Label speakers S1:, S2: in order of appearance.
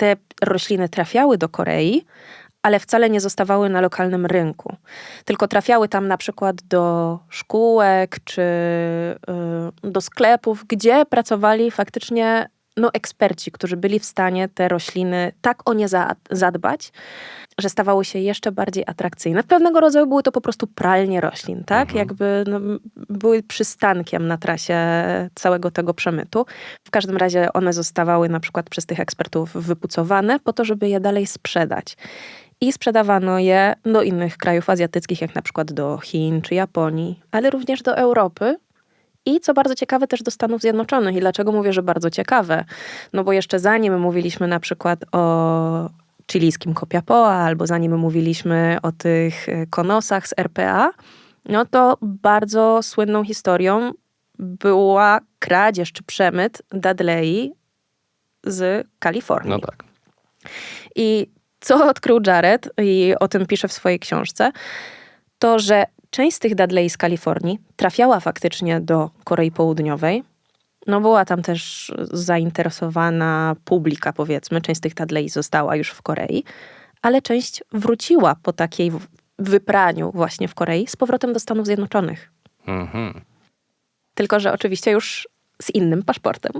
S1: te rośliny trafiały do Korei, ale wcale nie zostawały na lokalnym rynku. Tylko trafiały tam na przykład do szkółek czy y, do sklepów, gdzie pracowali faktycznie no, eksperci, którzy byli w stanie te rośliny tak o nie za- zadbać, że stawały się jeszcze bardziej atrakcyjne. Pewnego rodzaju były to po prostu pralnie roślin, tak?
S2: Mhm.
S1: Jakby no, były przystankiem na trasie całego tego przemytu. W każdym razie one zostawały na przykład przez tych ekspertów wypucowane po to, żeby je dalej sprzedać. I sprzedawano je do innych krajów azjatyckich, jak na przykład do Chin czy Japonii, ale również do Europy. I co bardzo ciekawe, też do Stanów Zjednoczonych. I dlaczego mówię, że bardzo ciekawe? No bo jeszcze zanim mówiliśmy na przykład o chilijskim kopiapoa, albo zanim mówiliśmy o tych e, konosach z RPA, no to bardzo słynną historią była kradzież czy przemyt Dudley z Kalifornii.
S2: No tak.
S1: I co odkrył Jared, i o tym pisze w swojej książce, to że część z tych Dudley z Kalifornii trafiała faktycznie do Korei Południowej. No była tam też zainteresowana publika, powiedzmy. Część z tych Dudley została już w Korei, ale część wróciła po takiej wypraniu właśnie w Korei z powrotem do Stanów Zjednoczonych.
S2: Mhm.
S1: Tylko, że oczywiście już z innym paszportem.